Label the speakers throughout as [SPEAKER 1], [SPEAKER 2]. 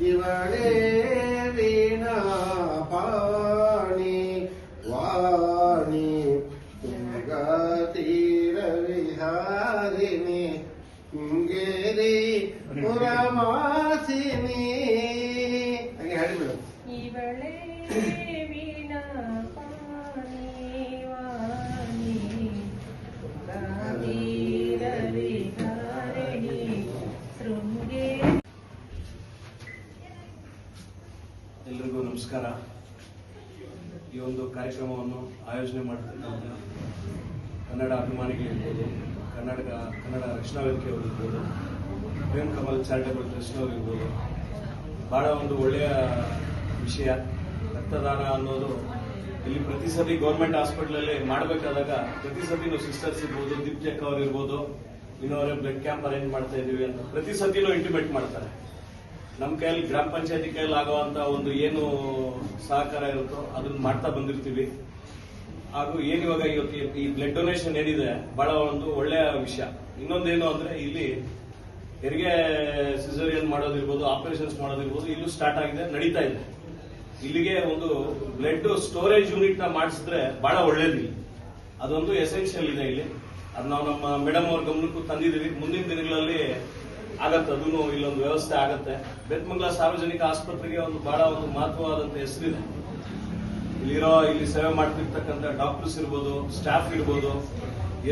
[SPEAKER 1] இவளே
[SPEAKER 2] ಎಲ್ರಿಗೂ ನಮಸ್ಕಾರ. ಈ ಒಂದು ಕಾರ್ಯಕ್ರಮವನ್ನು ಆಯೋಜನೆ ಮಾಡಿರ್ತಕ್ಕಂಥ ಕನ್ನಡ ಅಭಿಮಾನಿಗಳಿರ್ಬೋದು ಕನ್ನಡ ಕನ್ನಡ ರಕ್ಷಣಾ ವೇದಿಕೆ ಇರ್ಬೋದು, ಪ್ರೇಮ್ ಕಮಲ್ ಚಾರಿಟಬಲ್ ಟ್ರಸ್ಟ್ ಇರ್ಬೋದು ಭಾಳ ಒಂದು ಒಳ್ಳೆಯ ವಿಷಯ. ರಕ್ತದಾನ ಅನ್ನೋದು ಇಲ್ಲಿ ಪ್ರತಿ ಸತಿ ಗೌರ್ಮೆಂಟ್ ಹಾಸ್ಪಿಟ್ಲಲ್ಲಿ ಮಾಡಬೇಕಾದಾಗ ಪ್ರತಿ ಸತಿನೂ ಸಿಸ್ಟರ್ಸ್ ಇರ್ಬೋದು ದೀಪ್ಜಕ್ ಅವ್ರು ಇರ್ಬೋದು ಇನ್ನೊವರೇ ಬ್ಲಡ್ ಕ್ಯಾಂಪ್ ಅರೇಂಜ್ ಮಾಡ್ತಾ ಇದ್ದೀವಿ ಅಂತ ಪ್ರತಿ ಸತಿನೂ ಇಂಟಿಮೇಟ್ ಮಾಡ್ತಾರೆ. ನಮ್ಮ ಕೈಯಲ್ಲಿ ಗ್ರಾಮ ಪಂಚಾಯತಿ ಕೈಯಲ್ಲಿ ಆಗುವಂತ ಒಂದು ಏನು ಸಹಕಾರ ಇರುತ್ತೋ ಅದನ್ನ ಮಾಡ್ತಾ ಬಂದಿರ್ತೀವಿ. ಹಾಗೂ ಏನ್ ಇವಾಗ ಇವತ್ತು ಈ- ಬ್ಲಡ್ ಡೊನೇಷನ್ ಏನಿದೆ, ಬಹಳ ಒಂದು ಒಳ್ಳೆಯ ವಿಷಯ. ಇನ್ನೊಂದೇನು ಅಂದ್ರೆ ಇಲ್ಲಿ ಹೆರಿಗೆ ಸಿಸರಿಯನ್ ಮಾಡೋದಿರ್ಬೋದು ಆಪರೇಷನ್ಸ್ ಮಾಡೋದಿರ್ಬೋದು, ಇಲ್ಲೂ ಸ್ಟಾರ್ಟ್ ಆಗಿದೆ, ನಡೀತಾ ಇದೆ. ಇಲ್ಲಿಗೆ ಒಂದು ಬ್ಲಡ್ ಸ್ಟೋರೇಜ್ ಯೂನಿಟ್ನ ಮಾಡಿಸಿದ್ರೆ ಬಹಳ ಒಳ್ಳೇದು ಇಲ್ಲಿ. ಅದೊಂದು ಎಸೆನ್ಷಿಯಲ್ ಇದೆ ಇಲ್ಲಿ. ಅದು ನಾವು ನಮ್ಮ ಮೇಡಮ್ ಅವ್ರ ಗಮನಕ್ಕೂ ತಂದಿದ್ದೀವಿ. ಮುಂದಿನ ದಿನಗಳಲ್ಲಿ ಆಗತ್ತೆ ಅದನ್ನು ಇಲ್ಲೊಂದು ವ್ಯವಸ್ಥೆ ಆಗತ್ತೆ. ಬೆತ್ಮಂಗ್ಲ ಸಾರ್ವಜನಿಕ ಆಸ್ಪತ್ರೆಗೆ ಒಂದು ಬಹಳ ಒಂದು ಮಹತ್ವವಾದಂತ ಹೆಸರಿದೆ. ಇಲ್ಲಿರೋ, ಇಲ್ಲಿ ಸೇವೆ ಮಾಡ್ತಿರ್ತಕ್ಕಂಥ ಡಾಕ್ಟರ್ಸ್ ಇರ್ಬೋದು, ಸ್ಟಾಫ್ ಇರ್ಬೋದು,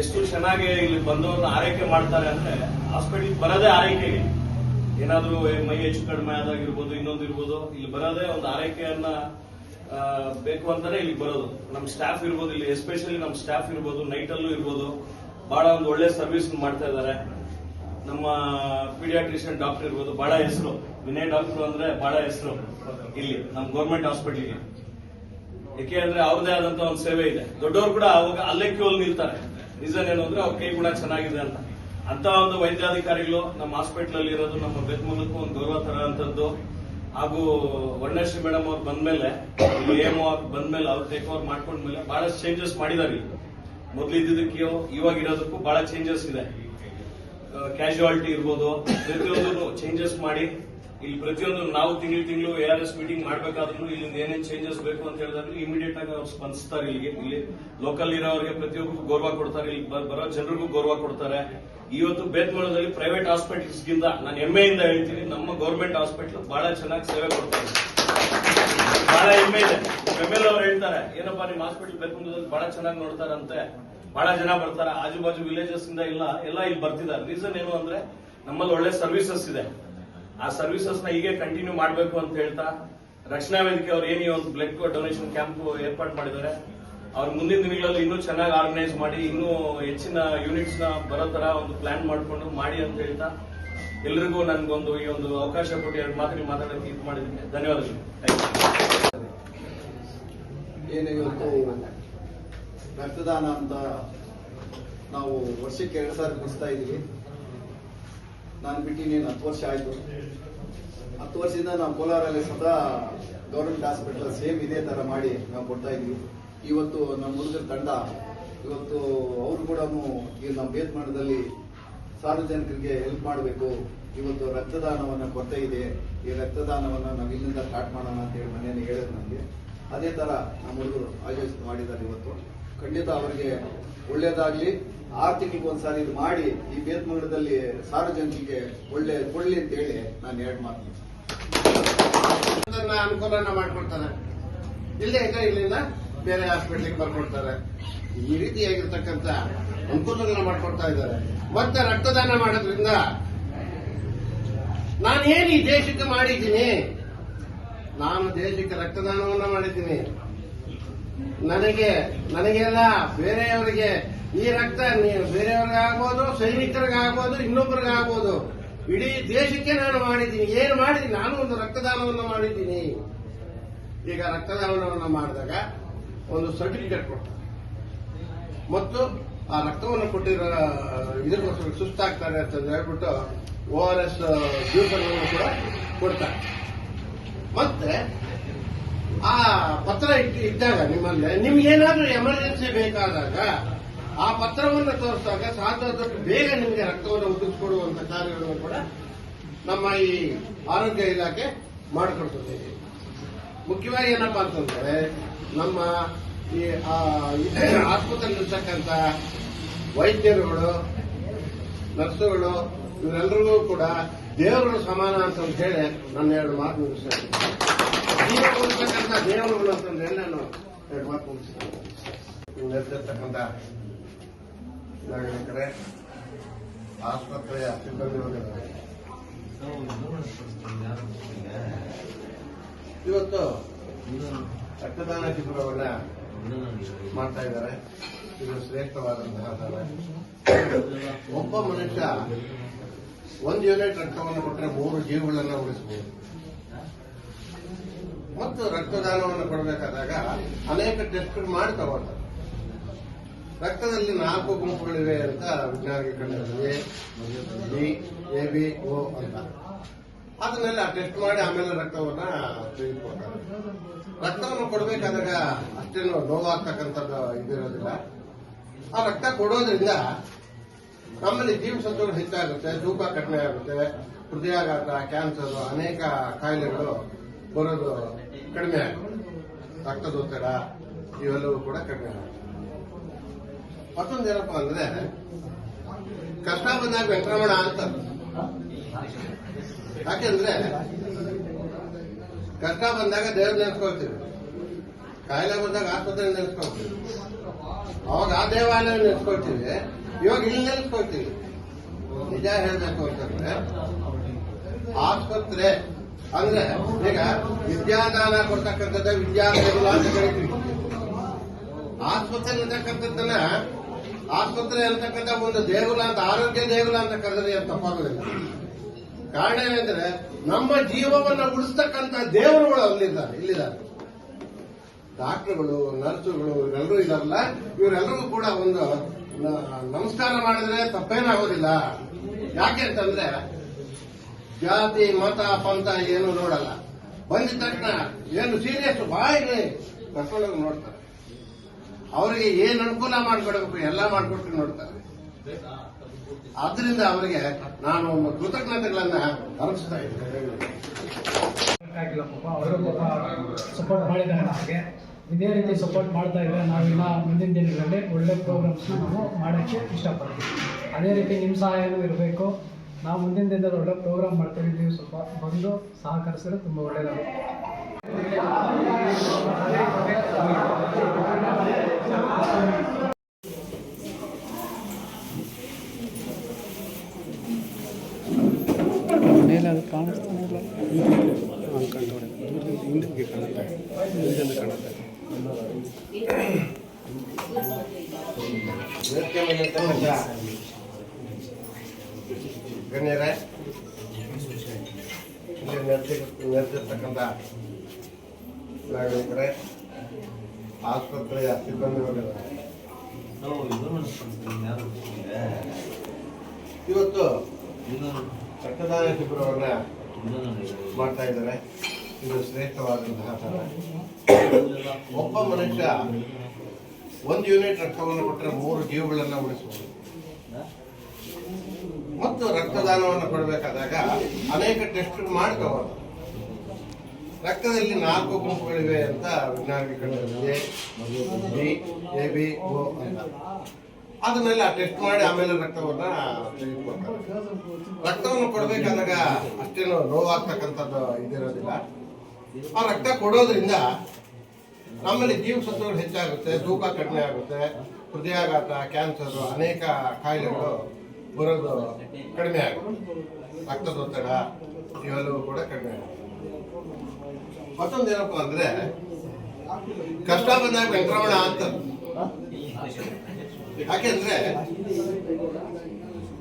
[SPEAKER 2] ಎಷ್ಟು ಚೆನ್ನಾಗಿ ಇಲ್ಲಿ ಬಂದವ್ರನ್ನ ಆರೈಕೆ ಮಾಡ್ತಾರೆ ಅಂದ್ರೆ ಹಾಸ್ಪಿಟಲ್ ಬರೋದೇ ಆರೈಕೆಗೆ ಏನಾದ್ರೂ ಮೈ ಹೆಚ್ಚು ಕಡಿಮೆ ಆದಾಗಿರ್ಬೋದು, ಇನ್ನೊಂದು ಇರ್ಬೋದು, ಇಲ್ಲಿ ಬರೋದೇ ಒಂದು ಆರೈಕೆಯನ್ನ ಬೇಕು ಅಂತಾನೆ ಇಲ್ಲಿ ಬರೋದು. ನಮ್ಮ ಸ್ಟಾಫ್ ಇರ್ಬೋದು, ಇಲ್ಲಿ ಎಸ್ಪೆಷಲಿ ನಮ್ಮ ಸ್ಟಾಫ್ ಇರ್ಬೋದು ನೈಟ್ ಅಲ್ಲೂ ಇರ್ಬೋದು, ಬಹಳ ಒಂದು ಒಳ್ಳೆ ಸರ್ವಿಸ್ ಮಾಡ್ತಾ ಇದ್ದಾರೆ ನಮ್ಮ ಪೀಡಿಯಾಟ್ರಿಷಿಯನ್ ಡಾಕ್ಟರ್ ಇರ್ಬೋದು, ಬಹಳ ಹೆಸರು. ವಿನಯ್ ಡಾಕ್ಟರ್ ಅಂದ್ರೆ ಬಹಳ ಹೆಸರು ಇಲ್ಲಿ, ನಮ್ಮ ಗೌರ್ಮೆಂಟ್ ಹಾಸ್ಪಿಟಲ್ಗೆ ಯಾಕೆ ಅಂದ್ರೆ ಅವ್ರದೇ ಆದಂತ ಒಂದು ಸೇವೆ ಇದೆ. ದೊಡ್ಡವರು ಕೂಡ ಅವಾಗ ಅಲ್ಲೇ ಕ್ಯೂಲ್ ನಿಲ್ತಾರೆ. ರೀಸನ್ ಏನು ಅಂದ್ರೆ ಅವ್ರ ಕೈ ಕೂಡ ಚೆನ್ನಾಗಿದೆ ಅಂತ. ಅಂತ ಒಂದು ವೈದ್ಯಾಧಿಕಾರಿಗಳು ನಮ್ಮ ಹಾಸ್ಪಿಟಲ್ ಅಲ್ಲಿ ಇರೋದು, ನಮ್ಮ ಬೆತ್ಮೂಲಕ್ಕೂ ಒಂದು ಗೌರವ ತರಂತದ್ದು ಹಾಗೂ ವರ್ಣಶ್ರೀ ಮೇಡಮ್ ಅವ್ರು ಬಂದ್ಮೇಲೆ ಏಮ್ ಅವ್ರು ಬಂದ್ಮೇಲೆ, ಅವ್ರು ಟೇಕ್ ಓವರ್ ಮಾಡ್ಕೊಂಡ್ಮೇಲೆ ಬಹಳಷ್ಟು ಚೇಂಜಸ್ ಮಾಡಿದಾರೆ ಇವಾಗ ಇರೋದಕ್ಕೂ ಬಹಳ ಚೇಂಜಸ್ ಇದೆ. ಕ್ಯಾಶುವಾಲಿಟಿ ಇರ್ಬೋದು ಪ್ರತಿಯೊಂದು ಚೇಂಜಸ್ ಮಾಡಿ. ಇಲ್ಲಿ ಪ್ರತಿಯೊಂದು ನಾವು ತಿಂಗಳು ತಿಂಗಳು ಎ ಆರ್ ಎಸ್ ಮೀಟಿಂಗ್ ಮಾಡ್ಬೇಕಾದ್ರೂ ಇಲ್ಲಿಂದ ಏನೇನು ಚೇಂಜಸ್ ಬೇಕು ಅಂತ ಹೇಳಿದ್ರು ಇಮಿಡಿಯೇಟ್ ಆಗಿ ಅವ್ರು ಸ್ಪಂದಿಸ್ತಾರೆ ಇಲ್ಲಿಗೆ. ಇಲ್ಲಿ ಲೋಕಲ್ ಇರೋರಿಗೆ ಪ್ರತಿಯೊಬ್ಬರಿಗೂ ಗೌರವ ಕೊಡ್ತಾರೆ. ಇಲ್ಲಿ ಬರೋ ಜನರಿಗೂ ಗೌರವ ಕೊಡ್ತಾರೆ. ಇವತ್ತು ಬೇತ್ಮಳದಲ್ಲಿ ಪ್ರೈವೇಟ್ ಹಾಸ್ಪಿಟಲ್ಸ್ ಗಿಂತ ನಾನು ಹೆಮ್ಮೆಯಿಂದ ಹೇಳ್ತೀನಿ, ನಮ್ಮ ಗೌರ್ಮೆಂಟ್ ಹಾಸ್ಪಿಟಲ್ ಬಹಳ ಚೆನ್ನಾಗಿ ಸೇವೆ ಕೊಡ್ತಾರೆ. ಬಹಳ ಹೆಮ್ಮೆ ಇದೆ ಎಲ್ ಅವ್ರು ಹೇಳ್ತಾರೆ, ಏನಪ್ಪಾ ನಿಮ್ಮ ಹಾಸ್ಪಿಟಲ್ ಬೇತ್ಮಳದಲ್ಲಿ ಬಹಳ ಚೆನ್ನಾಗಿ ನೋಡ್ತಾರಂತೆ. ಬಹಳ ಜನ ಬರ್ತಾರೆ. ಆಜು ಬಾಜು ವಿಲೇಜಸ್ ಇಂದ ಇಲ್ಲ, ಎಲ್ಲ ಇಲ್ಲಿ ಬರ್ತಿದ್ದಾರೆ. ರೀಸನ್ ಏನು ಅಂದ್ರೆ ನಮ್ಮಲ್ಲಿ ಒಳ್ಳೆ ಸರ್ವಿಸಸ್ ಇದೆ. ಆ ಸರ್ವಿಸಸ್ನ ಹೀಗೆ ಕಂಟಿನ್ಯೂ ಮಾಡಬೇಕು ಅಂತ ಹೇಳ್ತಾ ರಕ್ಷಣಾ ವೇದಿಕೆ ಅವ್ರು ಏನೇ ಒಂದು ಬ್ಲಡ್ ಡೊನೇಷನ್ ಕ್ಯಾಂಪ್ ಏರ್ಪಾಡು ಮಾಡಿದ್ದಾರೆ. ಅವ್ರು ಮುಂದಿನ ದಿನಗಳಲ್ಲಿ ಇನ್ನೂ ಚೆನ್ನಾಗಿ ಆರ್ಗನೈಸ್ ಮಾಡಿ, ಇನ್ನೂ ಹೆಚ್ಚಿನ ಯೂನಿಟ್ಸ್ನ ಬರೋ ತರ ಒಂದು ಪ್ಲಾನ್ ಮಾಡಿಕೊಂಡು ಮಾಡಿ ಅಂತ ಹೇಳ್ತಾ ಎಲ್ರಿಗೂ ನನ್ಗೊಂದು ಈ ಒಂದು ಅವಕಾಶ ಕೊಟ್ಟು ಎರಡು ಮಾತ್ರ ಮಾತಾಡೋಕೆ ಇದು ಮಾಡಿದ್ದೀನಿ. ಧನ್ಯವಾದಗಳು. ಥ್ಯಾಂಕ್ ಯು
[SPEAKER 3] ಏನು ಇವತ್ತು ರಕ್ತದಾನ ಅಂತ ನಾವು ವರ್ಷಕ್ಕೆ ಎರಡು ಸಾವಿರ ಮುಗಿಸ್ತಾ ಇದ್ದೀವಿ. ನಾನು ಬಿಟ್ಟಿನೇನು ಹತ್ತು ವರ್ಷ ಆಯಿತು. ಹತ್ತು ವರ್ಷದಿಂದ ನಾವು ಕೋಲಾರಲ್ಲಿ ಸದಾ ಗೌರ್ಮೆಂಟ್ ಹಾಸ್ಪಿಟಲ್ ಸೇಮ್ ಇದೇ ಥರ ಮಾಡಿ ನಾವು ಕೊಡ್ತಾ ಇದ್ವಿ. ಇವತ್ತು ನಮ್ಮ ಹುಡುಗರ ತಂಡ, ಇವತ್ತು ಅವರು ಕೂಡ ಈ ನಮ್ಮ ಬೇತ್ಮಠದಲ್ಲಿ ಸಾರ್ವಜನಿಕರಿಗೆ ಹೆಲ್ಪ್ ಮಾಡಬೇಕು. ಇವತ್ತು ರಕ್ತದಾನವನ್ನು ಕೊಡ್ತಾ ಇದೆ. ಈ ರಕ್ತದಾನವನ್ನು ನಾವು ಇಲ್ಲಿಂದ ಸ್ಟಾರ್ಟ್ ಮಾಡೋಣ ಅಂತ ಹೇಳಿ ಮನೆಯಲ್ಲಿ ಹೇಳಿದ್ರು ನನಗೆ ಅದೇ ತರ ನಮ್ಮ ಹುಡುಗರು ಆಯೋಜಿತ ಮಾಡಿದ್ದಾರೆ ಇವತ್ತು. ಖಂಡಿತ ಅವರಿಗೆ ಒಳ್ಳೇದಾಗ್ಲಿ. ಆರು ತಿಂಗಳಿಗೆ ಒಂದ್ಸಾರಿ ಇದು ಮಾಡಿ ಈ ಬೇತ್ಮಂಗಡದಲ್ಲಿ ಸಾರ್ವಜನಿಕರಿಗೆ ಒಳ್ಳೆ ಕೊಡ್ಲಿ ಅಂತ ಹೇಳಿ ನಾನು ಎರಡು
[SPEAKER 4] ಅದನ್ನ ಅನುಕೂಲನ ಮಾಡ್ಕೊಡ್ತಾರೆ ಇಲ್ಲೇ ಇದ್ರೆ ಇಲ್ಲಿಂದ ಬೇರೆ ಹಾಸ್ಪಿಟ್ಲಿಗೆ ಬರ್ಕೊಡ್ತಾರೆ ಈ ರೀತಿಯಾಗಿರ್ತಕ್ಕಂಥ ಅನುಕೂಲಗಳನ್ನ ಮಾಡ್ಕೊಡ್ತಾ ಇದ್ದಾರೆ. ಮತ್ತೆ ರಕ್ತದಾನ ಮಾಡೋದ್ರಿಂದ ನಾನೇನು ಈ ದೇಶಕ್ಕೆ ಮಾಡಿದ್ದೀನಿ? ನಾನು ದೇಶಕ್ಕೆ ರಕ್ತದಾನವನ್ನ ಮಾಡಿದ್ದೀನಿ. ನನಗೆ, ನನಗೆಲ್ಲ ಬೇರೆಯವರಿಗೆ ಈ ರಕ್ತ ಬೇರೆಯವ್ರಿಗಾಗ್ಬೋದು, ಸೈನಿಕರಿಗಾಗ್ಬೋದು ಇನ್ನೊಬ್ಬರಿಗಾಗ್ಬೋದು ಇಡೀ ದೇಶಕ್ಕೆ ನಾನು ಮಾಡಿದ್ದೀನಿ. ಏನು ಮಾಡಿದ್ದೀನಿ? ನಾನು ಒಂದು ರಕ್ತದಾನವನ್ನು ಮಾಡಿದ್ದೀನಿ. ಈಗ ರಕ್ತದಾನವನ್ನು ಮಾಡಿದಾಗ ಒಂದು ಸರ್ಟಿಫಿಕೇಟ್ ಕೊಡ್ತಾರೆ. ಮತ್ತು ಆ ರಕ್ತವನ್ನು ಕೊಟ್ಟಿರೋ, ಇದಕ್ಕೋಸ್ಕರ ಸುಸ್ತಾಗ್ತಾರೆ ಅಂತ ಹೇಳ್ಬಿಟ್ಟು ಓ ಆರ್ ಎಸ್ ಕೂಡ ಕೊಡ್ತಾರೆ. ಮತ್ತೆ ಆ ಪತ್ರ ಇದ್ದಾಗ ನಿಮ್ಮಲ್ಲಿ. ನಿಮ್ಗೇನಾದ್ರೂ ಎಮರ್ಜೆನ್ಸಿ ಬೇಕಾದಾಗ ಆ ಪತ್ರವನ್ನು ತೋರಿಸಿದಾಗ ಸಾಧ್ಯದಷ್ಟು ಬೇಗ ನಿಮಗೆ ರಕ್ತವನ್ನು ಒದಗಿಸಿಕೊಡುವಂತ ಕಾರ್ಯಗಳನ್ನು ಕೂಡ ನಮ್ಮ ಈ ಆರೋಗ್ಯ ಇಲಾಖೆ ಮಾಡಿಕೊಡ್ತದೆ. ಮುಖ್ಯವಾಗಿ ಏನಪ್ಪಾ ಅಂತಂದ್ರೆ ನಮ್ಮ ಈ ಆ, ಆಸ್ಪತ್ರೆಯಲ್ಲಿ ಇರ್ತಕ್ಕಂಥ ವೈದ್ಯರುಗಳು ನರ್ಸುಗಳು ಇವರೆಲ್ಲರಿಗೂ ಕೂಡ ದೇವರುಗಳು ಸಮಾನ ಅಂತ ಹೇಳಿ ನನ್ನ ಎರಡು ಮಾತು ಮುಗಿಸ್ತೇನೆ ಇವತ್ತು ರಕ್ತದಾನ ಶಿಬಿರವನ್ನ ಮಾಡ್ತಾ ಇದ್ದಾರೆ. ಇದು ಶ್ರೇಷ್ಠವಾದಂತಹ ಒಬ್ಬ ಮನುಷ್ಯ ಒಂದು ಯೂನಿಟ್ ರಕ್ತವನ್ನು ಕೊಟ್ಟರೆ ಮೂರು ಜೀವಗಳನ್ನ ಉಳಿಸಬಹುದು ಮತ್ತು ರಕ್ತದಾನವನ್ನು ಕೊಡಬೇಕಾದಾಗ ಅನೇಕ ಟೆಸ್ಟ್ ಮಾಡಿ ತಗೊಳ್ತಾರೆ ರಕ್ತದಲ್ಲಿ ನಾಲ್ಕು ಗುಂಪುಗಳಿವೆ ಅಂತ ವಿಜ್ಞಾನಿಗೆ ಕಂಡಿದೆ ಬಿ, ಎ, ಬಿ, ಓ ಅಂತ. ಅದನ್ನೆಲ್ಲ ಟೆಸ್ಟ್ ಮಾಡಿ ಆಮೇಲೆ ರಕ್ತವನ್ನ ತೆಗೆದುಕೊಳ್ತಾರೆ. ರಕ್ತವನ್ನು ಕೊಡಬೇಕಾದಾಗ ಅಷ್ಟೇನು ನೋವಾಗ್ತಕ್ಕಂಥದ್ದು ಇದಿರೋದಿಲ್ಲ. ಆ ರಕ್ತ ಕೊಡೋದ್ರಿಂದ ನಮ್ಮಲ್ಲಿ ಜೀವಸತ್ವಗಳು ಹೆಚ್ಚಾಗುತ್ತೆ, ತೂಕ ಕಡಿಮೆ ಆಗುತ್ತೆ, ಹೃದಯಾಘಾತ, ಕ್ಯಾನ್ಸರ್, ಅನೇಕ ಕಾಯಿಲೆಗಳು ಬರೋದು ಕಡಿಮೆ ಆಗುತ್ತೆ ರಕ್ತದೊತ್ತಡ, ಇವೆಲ್ಲವೂ ಕೂಡ ಕಡಿಮೆ ಆಗುತ್ತೆ. ಮತ್ತೊಂದೇನಪ್ಪ ಅಂದ್ರೆ, ಕಷ್ಟ ಬಂದಾಗ ವೆಂಕಟರಮಣ ಅಂತ ಯಾಕೆಂದ್ರೆ, ಕಷ್ಟ ಬಂದಾಗ ದೇವ್ರ ನೆನೆಸ್ಕೊಳ್ತೀವಿ. ಕಾಯಿಲೆ ಬಂದಾಗ ಆಸ್ಪತ್ರೆ ನೆನೆಸ್ಕೊಳ್ತೀವಿ. ಅವಾಗ ಆ ದೇವಾಲಯ ನೆನೆಸ್ಕೊಳ್ತೀವಿ. ಇವಾಗ ಇಲ್ಲಿ ನೆನೆಸ್ಕೊಳ್ತೀವಿ. ನಿಜ ಹೇಳ್ಬೇಕು ಅಂತಂದ್ರೆ, ಆಸ್ಪತ್ರೆ ಅಂದ್ರೆ ಈಗ ವಿದ್ಯಾದಾನ ಕೊಡ್ತಕ್ಕಂಥದ್ದು ವಿದ್ಯಾರ್ಥಿಗಳು ಅಂತ ಕರಿತೀವಿ. ಆಸ್ಪತ್ರೆ ಅಂತಕ್ಕಂಥದ್ದನ್ನ ಆಸ್ಪತ್ರೆ ಅಂತಕ್ಕಂಥ ಒಂದು ದೇಗುಲ ಅಂತ ಆರೋಗ್ಯ ದೇಗುಲ ಅಂತ ಕರೆದ್ರೆ ಏನು ತಪ್ಪಾಗೋದಿಲ್ಲ. ಕಾರಣ ಏನಂದ್ರೆ ನಮ್ಮ ಜೀವವನ್ನ ಉಳಿಸ್ತಕ್ಕಂಥ ದೇವರುಗಳು ಅಲ್ಲಿದ್ದಾರೆ, ಇಲ್ಲಿದ್ದಾರೆ. ಡಾಕ್ಟರ್ಗಳು, ನರ್ಸುಗಳು ಇವರೆಲ್ಲರೂ ಇದಾರಲ್ಲ ಇವರೆಲ್ಲರಿಗೂ ಕೂಡ ಒಂದು ನಮಸ್ಕಾರ ಮಾಡಿದ್ರೆ ತಪ್ಪೇನಾಗೋದಿಲ್ಲ. ಯಾಕೆ ಅಂತಂದ್ರೆ ಜಾತಿ, ಮತ, ಪಂಥ ಏನು ನೋಡಲ್ಲ. ಬಂದ ತಕ್ಷಣ ಏನು ಸೀರಿಯಸ್ ಬಾಯಿಗೆ ಕರ್ಕೊಂಡೋಗಿ ನೋಡ್ತಾರೆ. ಅವರಿಗೆ ಏನು ಅನುಕೂಲ ಮಾಡ್ಕೊಡ್ಬೇಕು, ಎಲ್ಲ ಮಾಡ್ಕೊಟ್ಟು ನೋಡ್ತಾರೆ. ಆದ್ರಿಂದ ಅವರಿಗೆ ನಾನು ಕೃತಜ್ಞತೆಗಳನ್ನ ಅರ್ಪಿಸ್ತಾ ಇದ್ದೇನೆ.
[SPEAKER 5] ಸಪೋರ್ಟ್ ಇದೇ ರೀತಿ ಸಪೋರ್ಟ್ ಮಾಡ್ತಾ ಇದ್ರೆ ನಾವೆಲ್ಲ ಮುಂದಿನ ದಿನಗಳಲ್ಲಿ ಒಳ್ಳೆ ಪ್ರೋಗ್ರಾಮ್ಸ್ ನಾವು ಮಾಡೋಕ್ಕೆ ಇಷ್ಟಪಡ್ತೀವಿ. ಅದೇ ರೀತಿ ನಿಮ್ಮ ಸಹಾಯನೂ ಇರಬೇಕು. ನಾವು ಮುಂದಿನ ದಿನದಲ್ಲಿ ಒಳ್ಳೆ ಪ್ರೋಗ್ರಾಮ್ ಮಾಡ್ತೀವಿ ನೀವು ಸ್ವಲ್ಪ ಬಂದು ಸಹಕರಿಸಿದ್ರೆ ತುಂಬ ಒಳ್ಳೆಯದಾಗುತ್ತೆ ಮನೇಲಿ ಅದು ಕಾಣಿಸ್ತಾನೆ ಇಲ್ಲ.
[SPEAKER 4] ಕಾಣುತ್ತೆ ಮೇಲೆ ಇರ್ತಕ್ಕಂಥ ಗಣ್ಯರೇ ಇಲ್ಲಿ ನೆರೆದಿ ನಾಗರಿಕರೇ ಆಸ್ಪತ್ರೆಯ ಸಿಬ್ಬಂದಿ ವರ್ಗದವರೇ, ಇವತ್ತು ರಕ್ತದಾನ ಶಿಬಿರವನ್ನ ಮಾಡ್ತಾ ಇದ್ದಾರೆ. ಇದು ಶ್ರೇಷ್ಠವಾದಂತಹ ಥರ ಒಬ್ಬ ಮನುಷ್ಯ ಒಂದು ಯೂನಿಟ್ ರಕ್ತವನ್ನು ಕೊಟ್ಟರೆ ಮೂರು ಜೀವಗಳನ್ನ ಉಳಿಸಬಹುದು ಮತ್ತು ರಕ್ತದಾನವನ್ನು ಕೊಡಬೇಕಾದಾಗ ಅನೇಕ ಟೆಸ್ಟ್ ಮಾಡಿ ತಗೊಳ್ತಾರೆ ರಕ್ತದಲ್ಲಿ ನಾಲ್ಕು ಗುಂಪುಗಳಿವೆ ಅಂತ ವಿಜ್ಞಾನಿಗಳು ಎ ಬಿ ಓ ಅಂತ ಅದನ್ನೆಲ್ಲ ಟೆಸ್ಟ್ ಮಾಡಿ ಆಮೇಲೆ ರಕ್ತವನ್ನ ರಕ್ತವನ್ನು ಕೊಡಬೇಕಾದಾಗ ಅಷ್ಟೇನು ನೋವಾಗ್ತಕ್ಕಂಥದ್ದು ಇದಿರೋದಿಲ್ಲ. ಆ ರಕ್ತ ಕೊಡೋದ್ರಿಂದ ನಮ್ಮಲ್ಲಿ ಜೀವಸತ್ವಗಳು ಹೆಚ್ಚಾಗುತ್ತೆ, ತೂಕ ಕಡಿಮೆ ಆಗುತ್ತೆ, ಹೃದಯಾಘಾತ, ಕ್ಯಾನ್ಸರ್, ಅನೇಕ ಕಾಯಿಲೆಗಳು ಬರೋದು ಕಡಿಮೆ ಆಗುತ್ತೆ. ರಕ್ತದೊತ್ತಡ ಇವೆಲ್ಲವೂ ಕೂಡ ಕಡಿಮೆ ಆಗುತ್ತೆ. ಮತ್ತೊಂದೇನಪ್ಪ ಅಂದ್ರೆ, ಕಷ್ಟ ಬಂದಾಗ ವೆಂಕಟರಮಣ ಅಂತ. ಯಾಕೆಂದ್ರೆ,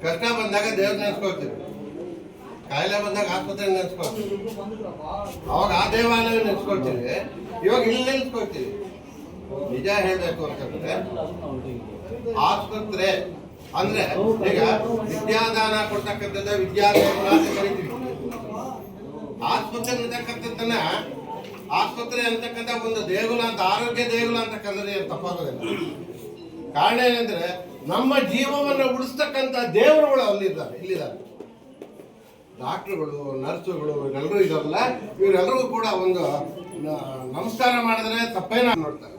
[SPEAKER 4] ಕಷ್ಟ ಬಂದಾಗ ದೇವ್ರ ನೆನ್ಸ್ಕೊಳ್ತೀವಿ. ಕಾಯಿಲೆ ಬಂದಾಗ ಆಸ್ಪತ್ರೆ ನೆನ್ಸ್ಕೊಳ್ತೀವಿ. ಅವಾಗ ಆ ದೇವಾಲಯ ನೆನ್ಸ್ಕೊಳ್ತೀವಿ. ಇವಾಗ ಇಲ್ಲಿ ನೆನ್ಸ್ಕೊಳ್ತೀವಿ. ನಿಜ ಹೇಳ್ಬೇಕು ಅಂತಂದ್ರೆ, ಆಸ್ಪತ್ರೆ ಅಂದ್ರೆ ಈಗ ವಿದ್ಯಾದಾನ ಕೊಡ್ತಕ್ಕಂಥದ್ದು ವಿದ್ಯಾರ್ಥಿಗಳು ಅಂತ ಕರಿತೀವಿ. ಆಸ್ಪತ್ರೆ ಅಂತಕ್ಕಂಥದ್ದನ್ನ ಆಸ್ಪತ್ರೆ ಅಂತಕ್ಕಂಥ ಒಂದು ದೇಗುಲ ಅಂತ, ಆರೋಗ್ಯ ದೇಗುಲ ಅಂತ ಕಂದ್ರೆ ತಪ್ಪಾಗೋದಿಲ್ಲ. ಕಾರಣ ಏನಂದ್ರೆ, ನಮ್ಮ ಜೀವವನ್ನು ಉಳಿಸ್ತಕ್ಕಂಥ ದೇವರುಗಳು ಅಲ್ಲಿದ್ದಾರೆ, ಇಲ್ಲಿದ್ದಾರೆ. ಡಾಕ್ಟರ್ಗಳು, ನರ್ಸುಗಳು ಇವರೆಲ್ಲರೂ ಇದಾರಲ್ಲ ಇವರೆಲ್ಲರೂ ಕೂಡ ಒಂದು ನಮಸ್ಕಾರ ಮಾಡಿದ್ರೆ ತಪ್ಪೇನ ನೋಡ್ತಾರೆ.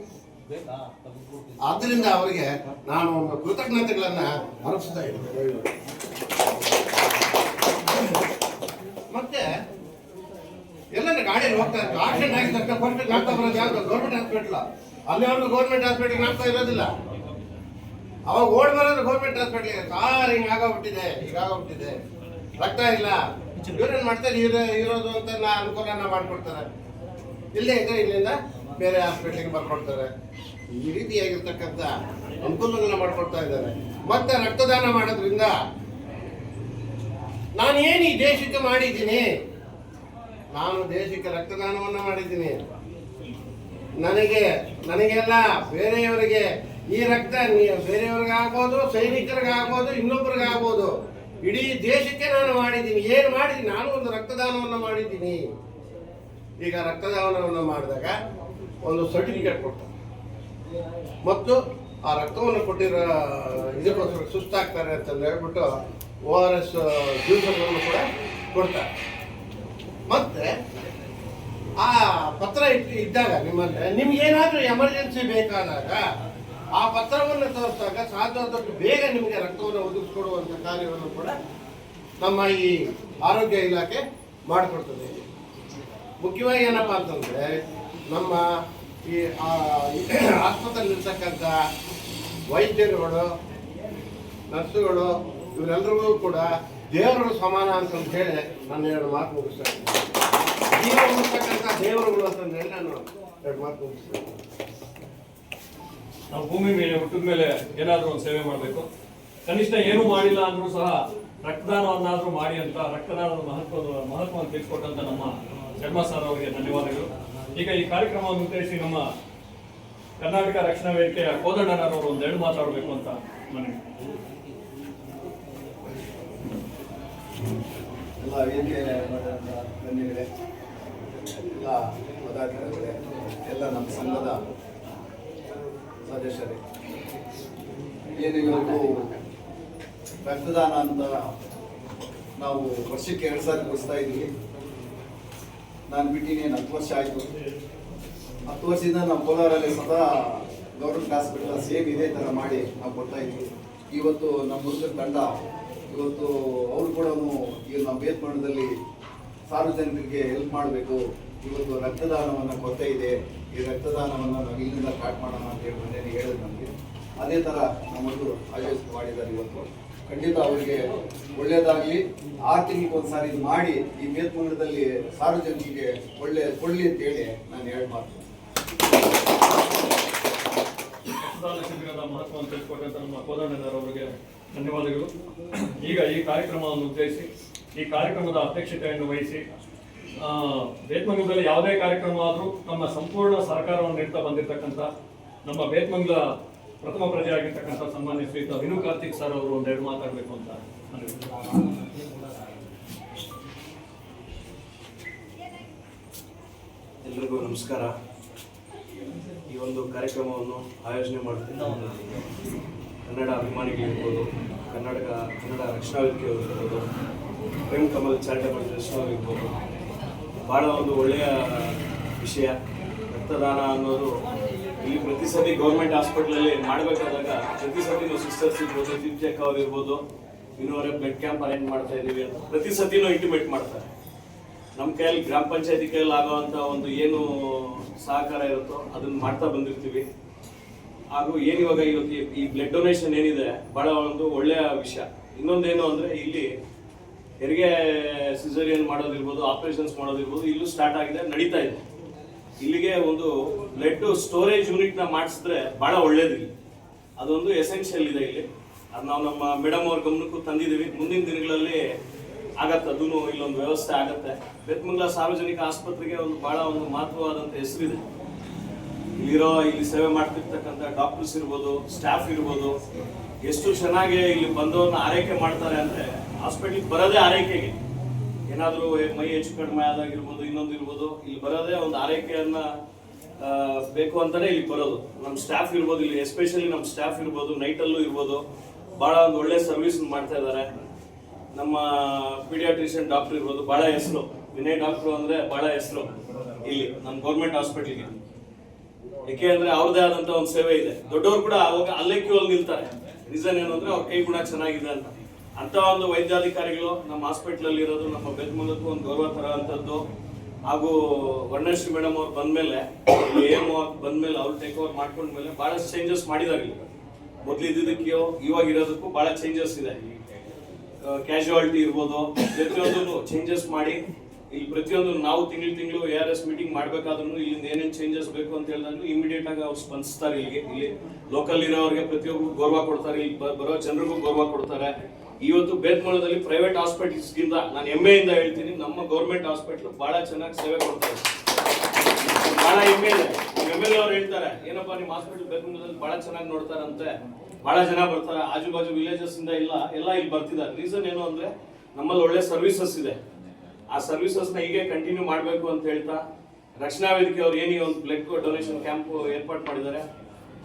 [SPEAKER 4] ಆದ್ದರಿಂದ ಅವರಿಗೆ ನಾನು ಒಂದು ಕೃತಜ್ಞತೆಗಳನ್ನ ಅರ್ಪಿಸ್ತಾ ಇದ್ದೇನೆ. ಮತ್ತೆ ಎಲ್ಲ ಗಾಡಿಯಲ್ಲಿ ಹೋಗ್ತಾ ಇರ್ತಾರೆ ಆಕ್ಸಿಡೆಂಟ್ ಆಗಿದ ತಕ್ಷಣ ನಾಲ್ಕು ಬರೋದು ಯಾವ್ದು? ಗೌರ್ಮೆಂಟ್ ಹಾಸ್ಪಿಟ್ಲ್ ಅಲ್ಲಿವರೆಗೂ ಗೌರ್ಮೆಂಟ್ ಹಾಸ್ಪಿಟ್ಲ್ ಆಗ್ತಾ ಇರೋದಿಲ್ಲ. ಅವಾಗ ಓಡ್ ಬರೋದು ಗೌರ್ಮೆಂಟ್ ಹಾಸ್ಪಿಟ್ಲಿಗೆ ಸಾರ್ ಹಿಂಗೆ ಆಗೋಗ್ಬಿಟ್ಟಿದೆ ಹೀಗಾಗೋಗ್ಬಿಟ್ಟಿದೆ ರಕ್ತ ಇಲ್ಲ. ಇವ್ರೇನ್ ಮಾಡ್ತಾರೆ? ಇವ್ರ ಇರೋದು ಅಂತ ನಾ ಅನುಕೂಲನ ಮಾಡ್ಕೊಡ್ತಾರೆ. ಇಲ್ಲೇ ಇದ್ರೆ ಇಲ್ಲಿಂದ ಬೇರೆ ಹಾಸ್ಪಿಟ್ಲಿಗೆ ಬರ್ಕೊಡ್ತಾರೆ. ಈ ರೀತಿಯಾಗಿರ್ತಕ್ಕಂಥ ಅನುಕೂಲಗಳನ್ನ ಮಾಡ್ಕೊಡ್ತಾ ಇದ್ದಾರೆ. ಮತ್ತೆ ರಕ್ತದಾನ ಮಾಡೋದ್ರಿಂದ ನಾನೇನು ಈ ದೇಶಕ್ಕೆ ಮಾಡಿದ್ದೀನಿ? ನಾನು ದೇಶಕ್ಕೆ ರಕ್ತದಾನವನ್ನ ಮಾಡಿದ್ದೀನಿ. ನನಗೆ, ನನಗೆಲ್ಲ ಬೇರೆಯವರಿಗೆ ಈ ರಕ್ತ ಬೇರೆಯವ್ರಿಗಾಗ್ಬೋದು, ಸೈನಿಕರಿಗಾಗ್ಬೋದು ಇನ್ನೊಬ್ಬರಿಗಾಗ್ಬೋದು ಇಡೀ ದೇಶಕ್ಕೆ ನಾನು ಮಾಡಿದ್ದೀನಿ. ಏನು ಮಾಡಿದ್ದೀನಿ ನಾನು ಒಂದು ರಕ್ತದಾನವನ್ನು ಮಾಡಿದ್ದೀನಿ. ಈಗ ರಕ್ತದಾನವನ್ನು ಮಾಡಿದಾಗ ಒಂದು ಸರ್ಟಿಫಿಕೇಟ್ ಕೊಡ್ತಾರೆ. ಮತ್ತು ಆ ರಕ್ತವನ್ನು ಕೊಟ್ಟಿರೋ, ಇದಕ್ಕೋಸ್ಕರ ಸುಸ್ತಾಗ್ತಾರೆ ಅಂತಂದು ಹೇಳ್ಬಿಟ್ಟು ಓ ಆರ್ ಎಸ್ ಜ್ಯೂಸನ್ನು ಕೂಡ ಕೊಡ್ತಾರೆ. ಮತ್ತೆ ಆ ಪತ್ರ ಇದ್ದಾಗ ನಿಮ್ಮಲ್ಲಿ ನಿಮ್ಗೆ ಏನಾದ್ರೂ ಎಮರ್ಜೆನ್ಸಿ ಬೇಕಾದಾಗ ಆ ಪತ್ರವನ್ನು ತೋರಿಸಿದಾಗ ಸಾಧ್ಯವಾದಷ್ಟು ಬೇಗ ನಿಮಗೆ ರಕ್ತವನ್ನು ಒದಗಿಸ್ಕೊಡುವಂತ ಕಾರ್ಯವನ್ನು ಕೂಡ ನಮ್ಮ ಈ ಆರೋಗ್ಯ ಇಲಾಖೆ ಮಾಡಿಕೊಡ್ತದೆ. ಮುಖ್ಯವಾಗಿ ಏನಪ್ಪಾ ಅಂತಂದ್ರೆ, ನಮ್ಮ ಈ ಆಸ್ಪತ್ರೆಯಲ್ಲಿರ್ತಕ್ಕಂಥ ವೈದ್ಯರುಗಳು, ನರ್ಸುಗಳು, ಇವರೆಲ್ಲರಿಗೂ ಕೂಡ ದೇವರುಗಳು ಸಮಾನ ಅಂತ ಹೇಳಿ ನಾನು ಎರಡು ಮಾತು ಮುಗಿಸ್ತಾ ದೇವರುಗಳು ಅಂತ ಹೇಳಿ ನಾನು ಎರಡು ಮಾತು ಮುಗಿಸ್ತೇನೆ.
[SPEAKER 6] ನಾವು ಭೂಮಿ ಮೇಲೆ ಹುಟ್ಟಿದ ಮೇಲೆ ಏನಾದರೂ ಒಂದು ಸೇವೆ ಮಾಡಬೇಕು. ಕನಿಷ್ಠ ಏನು ಮಾಡಿಲ್ಲ ಅಂದ್ರೂ ಸಹ ರಕ್ತದಾನವನ್ನಾದರೂ ಮಾಡಿ ಅಂತ ರಕ್ತದಾನದ ಮಹತ್ವದ ಮಹತ್ವವನ್ನು ತಿಳಿಸ್ಕೊಟ್ಟಂತ ನಮ್ಮ ಶರ್ಮಾ ಸರ್ ಅವರಿಗೆ ಧನ್ಯವಾದಗಳು. ಈಗ ಈ ಕಾರ್ಯಕ್ರಮವನ್ನು ಉದ್ದೇಶಿಸಿ ನಮ್ಮ ಕರ್ನಾಟಕ ರಕ್ಷಣಾ ವೇದಿಕೆಯ ಕೋದಣ್ಣನವರು ಒಂದೆರಡು ಮಾತಾಡಬೇಕು ಅಂತ ಮನವಿ
[SPEAKER 3] ಎಲ್ಲ ವೇದಿಕೆ ಮಾಡಿದಂಥ ಎಲ್ಲ ಪದಾಧಿಕಾರಿಗಳೇ, ಎಲ್ಲ ನಮ್ಮ ಸಂಘದ ಸದಸ್ಯರೇ. ಏನು ಇವತ್ತು ರಕ್ತದಾನ ಅಂತ ನಾವು ವರ್ಷಕ್ಕೆ ಎರಡು ಸಾರಿ ಕೊಡಿಸ್ತಾ ಇದ್ದೀವಿ ನಾನು ಬಿಟ್ಟಿನಿ ಹತ್ತು ವರ್ಷ ಆಯಿತು. ಹತ್ತು ವರ್ಷದಿಂದ ನಾವು ಕೋಲಾರಲ್ಲಿ ಸದಾ ಗೌರ್ಮೆಂಟ್ ಹಾಸ್ಪಿಟಲ್ ಸೇಮ್ ಇದೇ ಥರ ಮಾಡಿ ನಾವು ಕೊಡ್ತಾ ಇದ್ವಿ. ಇವತ್ತು ನಮ್ಮ ಹುಡುಗರ ತಂಡ ಇವತ್ತು ಅವರು ಕೂಡ ಈಗ ನಮ್ಮ ಬೇತ್ಮಂಡದಲ್ಲಿ ಸಾರ್ವಜನಿಕರಿಗೆ ಹೆಲ್ಪ್ ಮಾಡಬೇಕು. ಇವತ್ತು ರಕ್ತದಾನವನ್ನು ಕೊರತೆ ಇದೆ. ಈ ರಕ್ತದಾನವನ್ನು ನಾವು ಇಲ್ಲಿಂದ ಸ್ಟಾರ್ಟ್ ಮಾಡೋಣ ಅಂತ ಹೇಳಿ ಮೊನ್ನೆ ಹೇಳಿದ್ರು ನಮಗೆ. ಅದೇ ಥರ ನಮ್ಮ ಹುಡುಗರು ಆಯೋಜಿತ ಮಾಡಿದ್ದಾರೆ ಇವತ್ತು. ಖಂಡಿತ ಅವರಿಗೆ ಒಳ್ಳೆಯದಾಗಲಿ ಆರು ತಿಂಗಳಿಗೆ ಒಂದ್ಸಾರಿ ಇದು ಮಾಡಿ ಈ ಬೇತ್ಮಂಡಲದಲ್ಲಿ ಸಾರ್ವಜನಿಕರಿಗೆ ಒಳ್ಳೆ ಕೊಡ್ಲಿ ಅಂತ ಹೇಳಿ ನಾನು ಹೇಳಿ
[SPEAKER 6] ಮಾಡ್ತೀನಿ ಮಹತ್ವವನ್ನು ತಿಳಿಸ್ಕೊಟ್ಟಂತ ನಮ್ಮ ಕೋದಣ್ಣನವರಿಗೆ ಧನ್ಯವಾದಗಳು. ಈಗ ಈ ಕಾರ್ಯಕ್ರಮವನ್ನು ಉದ್ದೇಶಿಸಿ, ಈ ಕಾರ್ಯಕ್ರಮದ ಅಧ್ಯಕ್ಷತೆಯನ್ನು ವಹಿಸಿ ಬೇತ್ಮಂಗಲದಲ್ಲಿ ಯಾವುದೇ ಕಾರ್ಯಕ್ರಮ ಆದರೂ ನಮ್ಮ ಸಂಪೂರ್ಣ ಸರ್ಕಾರವನ್ನು ನೀಡ್ತಾ ಬಂದಿರತಕ್ಕಂಥ, ನಮ್ಮ ಬೇತ್ಮಂಗಲ ಪ್ರಥಮ ಪ್ರಜೆ ಆಗಿರ್ತಕ್ಕಂಥ ಸನ್ಮಾನ್ಯ ಶ್ರೀಯುತ ವಿನು ಕಾರ್ತಿಕ್ ಸರ್ ಅವರು ಒಂದೆರಡು ಮಾತಾಡಬೇಕು ಅಂತ
[SPEAKER 2] ಎಲ್ರಿಗೂ ನಮಸ್ಕಾರ. ಈ ಒಂದು ಕಾರ್ಯಕ್ರಮವನ್ನು ಆಯೋಜನೆ ಮಾಡ್ತಿದ್ದ ಕನ್ನಡ ಅಭಿಮಾನಿಗಳಿರ್ಬೋದು ಕರ್ನಾಟಕ ಕನ್ನಡ ರಕ್ಷಣಾ ವೇದಿಕೆಯವರಿರ್ಬೋದು ಪ್ರೇಮ್ ಕಮಲ್ ಚಾರಿಟಬಲ್ ಟ್ರಸ್ಟ್ ಇರ್ಬೋದು. ಭಾಳ ಒಂದು ಒಳ್ಳೆಯ ವಿಷಯ. ರಕ್ತದಾನ ಅನ್ನೋದು ಇಲ್ಲಿ ಪ್ರತಿ ಸತಿ ಗೌರ್ಮೆಂಟ್ ಹಾಸ್ಪಿಟ್ಲಲ್ಲಿ ಮಾಡಬೇಕಾದಾಗ ಪ್ರತಿ ಸತಿನೂ ಸಿಸ್ಟರ್ಸ್ ಇರ್ಬೋದು ಜಿಮ್ ಚೆಕ್ ಅವ್ರು ಇರ್ಬೋದು ಇನ್ನೂವರೆ ಬ್ಲಡ್ ಕ್ಯಾಂಪ್ ಅರೇಂಜ್ ಮಾಡ್ತಾ ಇದ್ದೀವಿ ಅಂತ ಪ್ರತಿ ಸತಿನೂ ಇಂಟಿಮೇಟ್ ಮಾಡ್ತಾರೆ. ನಮ್ಮ ಕೈಯಲ್ಲಿ ಗ್ರಾಮ ಪಂಚಾಯತಿ ಕೈಯಲ್ಲಿ ಆಗೋವಂಥ ಒಂದು ಏನು ಸಹಕಾರ ಇರುತ್ತೋ ಅದನ್ನು ಮಾಡ್ತಾ ಬಂದಿರ್ತೀವಿ. ಹಾಗೂ ಏನು ಇವಾಗ ಇವತ್ತು ಈ- ಬ್ಲಡ್ ಡೊನೇಷನ್ ಏನಿದೆ, ಬಹಳ ಒಂದು ಒಳ್ಳೆಯ ವಿಷಯ. ಇನ್ನೊಂದೇನು ಅಂದರೆ ಇಲ್ಲಿ ಹೆರಿಗೆ ಸಿಸರಿಯನ್ ಮಾಡೋದಿರ್ಬೋದು ಆಪರೇಷನ್ಸ್ ಮಾಡೋದಿರ್ಬೋದು, ಇಲ್ಲೂ ಸ್ಟಾರ್ಟ್ ಆಗಿದೆ, ನಡೀತಾ ಇದೆ. ಇಲ್ಲಿಗೆ ಒಂದು ಬ್ಲಡ್ ಸ್ಟೋರೇಜ್ ಯೂನಿಟ್ನ ಮಾಡಿಸಿದ್ರೆ ಬಹಳ ಒಳ್ಳೇದು ಇಲ್ಲಿ. ಅದೊಂದು ಎಸೆನ್ಷಿಯಲ್ ಇದೆ ಇಲ್ಲಿ. ಅದು ನಾವು ನಮ್ಮ ಮೇಡಮ್ ಅವ್ರ ಗಮನಕ್ಕೂ ತಂದಿದ್ದೀವಿ ಮುಂದಿನ ದಿನಗಳಲ್ಲಿ ಆಗತ್ತೆ ಅದೂ ಇಲ್ಲೊಂದು ವ್ಯವಸ್ಥೆ ಆಗತ್ತೆ. ಬೆತ್ಮಂಗ್ಲ ಸಾರ್ವಜನಿಕ ಆಸ್ಪತ್ರೆಗೆ ಒಂದು ಬಹಳ ಒಂದು ಮಹತ್ವವಾದಂಥ ಹೆಸರಿದೆ. ಇಲ್ಲಿರೋ, ಇಲ್ಲಿ ಸೇವೆ ಮಾಡ್ತಿರ್ತಕ್ಕಂಥ ಡಾಕ್ಟರ್ಸ್ ಇರ್ಬೋದು ಸ್ಟಾಫ್ ಇರ್ಬೋದು, ಎಷ್ಟು ಚೆನ್ನಾಗಿ ಇಲ್ಲಿ ಬಂದವ್ರನ್ನ ಆರೈಕೆ ಮಾಡ್ತಾರೆ ಅಂದರೆ ಹಾಸ್ಪಿಟ್ಲಿಗೆ ಬರೋದೇ ಆರೈಕೆಗೆ. ಏನಾದರೂ ಮೈ ಹೆಚ್ಚು ಕಡಿಮೆ ಆದಾಗಿರ್ಬೋದು, ಇನ್ನೊಂದು ಇರ್ಬೋದು, ಇಲ್ಲಿ ಬರೋದೇ ಒಂದು ಆರೈಕೆಯನ್ನು ಬೇಕು ಅಂತಲೇ ಇಲ್ಲಿ ಬರೋದು. ನಮ್ಮ ಸ್ಟಾಫ್ ಇರ್ಬೋದು, ಇಲ್ಲಿ ಎಸ್ಪೆಷಲಿ ನಮ್ಮ ಸ್ಟಾಫ್ ಇರ್ಬೋದು ನೈಟಲ್ಲೂ ಇರ್ಬೋದು ಭಾಳ ಒಂದು ಒಳ್ಳೆ ಸರ್ವಿಸ್ ಮಾಡ್ತಾ ಇದ್ದಾರೆ ನಮ್ಮ ಪೀಡಿಯಾಟ್ರಿಷಿಯನ್ ಡಾಕ್ಟರ್ ಇರ್ಬೋದು ಭಾಳ ಹೆಸರು. ವಿನಯ್ ಡಾಕ್ಟ್ರು ಅಂದರೆ ಭಾಳ ಹೆಸರು ಇಲ್ಲಿ ನಮ್ಮ ಗೌರ್ಮೆಂಟ್ ಹಾಸ್ಪಿಟಲ್ಗೆ ಯಾಕೆ ಅಂದ್ರೆ ಅವ್ರದೇ ಆದಂತ ಒಂದು ಸೇವೆ ಇದೆ. ದೊಡ್ಡವರು ಕೂಡ ಅವಾಗ ಅಲ್ಲೇ ಕ್ಯೂ ಅಲ್ಲಿ ನಿಲ್ತಾರೆ. ರೀಸನ್ ಏನು ಅಂದ್ರೆ ಅವ್ರ ಕೈ ಗುಣ ಚೆನ್ನಾಗಿದೆ ಅಂತ. ಅಂತ ಒಂದು ವೈದ್ಯಾಧಿಕಾರಿಗಳು ನಮ್ಮ ಹಾಸ್ಪಿಟಲ್ ಅಲ್ಲಿ ಇರೋದು, ನಮ್ಮ ಬೆದ್ಮೂಲಕ್ಕೂ ಒಂದು ಗೌರವ ತರುವಂತದ್ದು. ಹಾಗೂ ವರ್ಣಶ್ರೀ ಮೇಡಮ್ ಅವ್ರು ಬಂದ್ಮೇಲೆ ಎಂ ಬಂದ್ಮೇಲೆ ಅವ್ರು ಟೇಕ್ ಓವರ್ ಮಾಡ್ಕೊಂಡ್ಮೇಲೆ ಬಹಳಷ್ಟು ಚೇಂಜಸ್ ಮೊದ್ಲು ಇದ್ದಿದ್ದಕ್ಕೆ ಇವಾಗ ಇರೋದಕ್ಕೂ ಬಹಳ ಚೇಂಜಸ್ ಇದೆ. ಕ್ಯಾಶುವಾಲಿಟಿ ಇರ್ಬೋದು ಪ್ರತಿಯೊಂದು ಚೇಂಜಸ್ ಮಾಡಿ ಇಲ್ಲಿ ಪ್ರತಿಯೊಂದು ನಾವು ತಿಂಗಳು ತಿಂಗಳು ಎ ಆರ್ ಎಸ್ ಮೀಟಿಂಗ್ ಮಾಡಬೇಕಾದ್ರೂ ಇಲ್ಲಿಂದ ಏನೇನು ಚೇಂಜಸ್ ಬೇಕು ಅಂತ ಹೇಳಿದ್ರು ಇಮಿಡಿಯೇಟ್ ಆಗಿ ಅವ್ರು ಸ್ಪಂದಿಸ್ತಾರೆ ಇಲ್ಲಿಗೆ ಇಲ್ಲಿ ಲೋಕಲ್ ಇರೋರಿಗೆ ಪ್ರತಿಯೊಬ್ಬರು ಗೌರವ ಕೊಡ್ತಾರೆ, ಇಲ್ಲಿ ಬರೋ ಜನರಿಗೂ ಗೌರವ ಕೊಡ್ತಾರೆ. ಇವತ್ತು ಬೇತ್ಮಳದಲ್ಲಿ ಪ್ರೈವೇಟ್ ಹಾಸ್ಪಿಟಲ್ಸ್ಗಿಂತ ನಾನು ಹೆಮ್ಮೆಯಿಂದ ಹೇಳ್ತೀನಿ, ನಮ್ಮ ಗೌರ್ಮೆಂಟ್ ಹಾಸ್ಪಿಟ್ಲ್ ಬಹಳ ಚೆನ್ನಾಗಿ ಸೇವೆ ಕೊಡ್ತಾರೆ. ಬಹಳ ಹೆಮ್ಮೆ ಇದೆ. ಎಂ ಎಲ್ ಅವ್ರು ಹೇಳ್ತಾರೆ, ಏನಪ್ಪ ನಿಮ್ಮ ಹಾಸ್ಪಿಟಲ್ ಬೇತ್ಮಳದಲ್ಲಿ ಬಹಳ ಚೆನ್ನಾಗಿ ನೋಡ್ತಾರಂತೆ, ಬಹಳ ಜನ ಬರ್ತಾರೆ, ಆಜು ಬಾಜು ವಿಲೇಜಸ್ ಇಂದ ಇಲ್ಲ, ಎಲ್ಲ ಇಲ್ಲಿ ಬರ್ತಿದ್ದಾರೆ. ರೀಸನ್ ಏನು ಅಂದ್ರೆ ನಮ್ಮಲ್ಲಿ ಒಳ್ಳೆ ಸರ್ವಿಸಸ್ ಇದೆ. ಆ ಸರ್ವಿಸಸ್ನ ಹೀಗೆ ಕಂಟಿನ್ಯೂ ಮಾಡಬೇಕು ಅಂತ ಹೇಳ್ತಾ ರಕ್ಷಣಾ ವೇದಿಕೆ ಅವ್ರು ಏನೇ ಒಂದು ಬ್ಲಡ್ ಡೊನೇಷನ್ ಕ್ಯಾಂಪ್ ಏರ್ಪಾಡು ಮಾಡಿದ್ದಾರೆ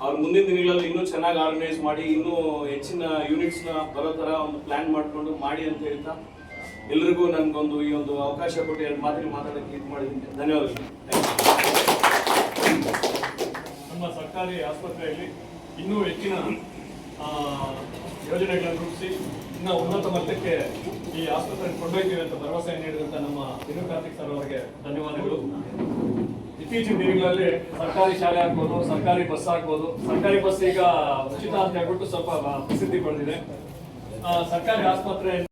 [SPEAKER 2] ಅವ್ರು ಮುಂದಿನ ದಿನಗಳಲ್ಲಿ ಇನ್ನೂ ಚೆನ್ನಾಗಿ ಆರ್ಗನೈಸ್ ಮಾಡಿ, ಇನ್ನೂ ಹೆಚ್ಚಿನ ಯೂನಿಟ್ಸ್ನ ಬರೋ ಥರ ಒಂದು ಪ್ಲಾನ್ ಮಾಡಿಕೊಂಡು ಮಾಡಿ ಅಂತ ಹೇಳ್ತಾ ಎಲ್ರಿಗೂ ನನಗೊಂದು ಈ ಒಂದು ಅವಕಾಶ ಕೊಟ್ಟು ಎರಡು ಮಾತಿಗೆ ಮಾತಾಡೋಕ್ಕೆ ಇದು ಮಾಡಿದ್ದೀನಿ ಧನ್ಯವಾದಗಳು.
[SPEAKER 6] ನಮ್ಮ ಸರ್ಕಾರಿ ಆಸ್ಪತ್ರೆಯಲ್ಲಿ ಇನ್ನೂ ಹೆಚ್ಚಿನ ಯೋಜನೆಗಳನ್ನು ರೂಪಿಸಿ ಇನ್ನ ಉನ್ನತ ಮಟ್ಟಕ್ಕೆ ಈ ಆಸ್ಪತ್ರೆ ಕೊಂಡೊಯ್ತೀವಿ ಅಂತ ಭರವಸೆ ನೀಡಿದಂತ ನಮ್ಮ ತಿರು ಕಾರ್ತಿಕ್ ಸರ್ ಅವರಿಗೆ ಧನ್ಯವಾದಗಳು. ಇತ್ತೀಚಿನ ದಿನಗಳಲ್ಲಿ ಸರ್ಕಾರಿ ಶಾಲೆ ಆಗ್ಬೋದು, ಸರ್ಕಾರಿ ಬಸ್ ಆಗ್ಬೋದು. ಸರ್ಕಾರಿ ಬಸ್ ಈಗ ಉಚಿತ ಅಂತ ಹೇಳ್ಬಿಟ್ಟು ಸ್ವಲ್ಪ ಪ್ರಸಿದ್ಧಿ ಪಡೆದಿದೆ. ಸರ್ಕಾರಿ ಆಸ್ಪತ್ರೆ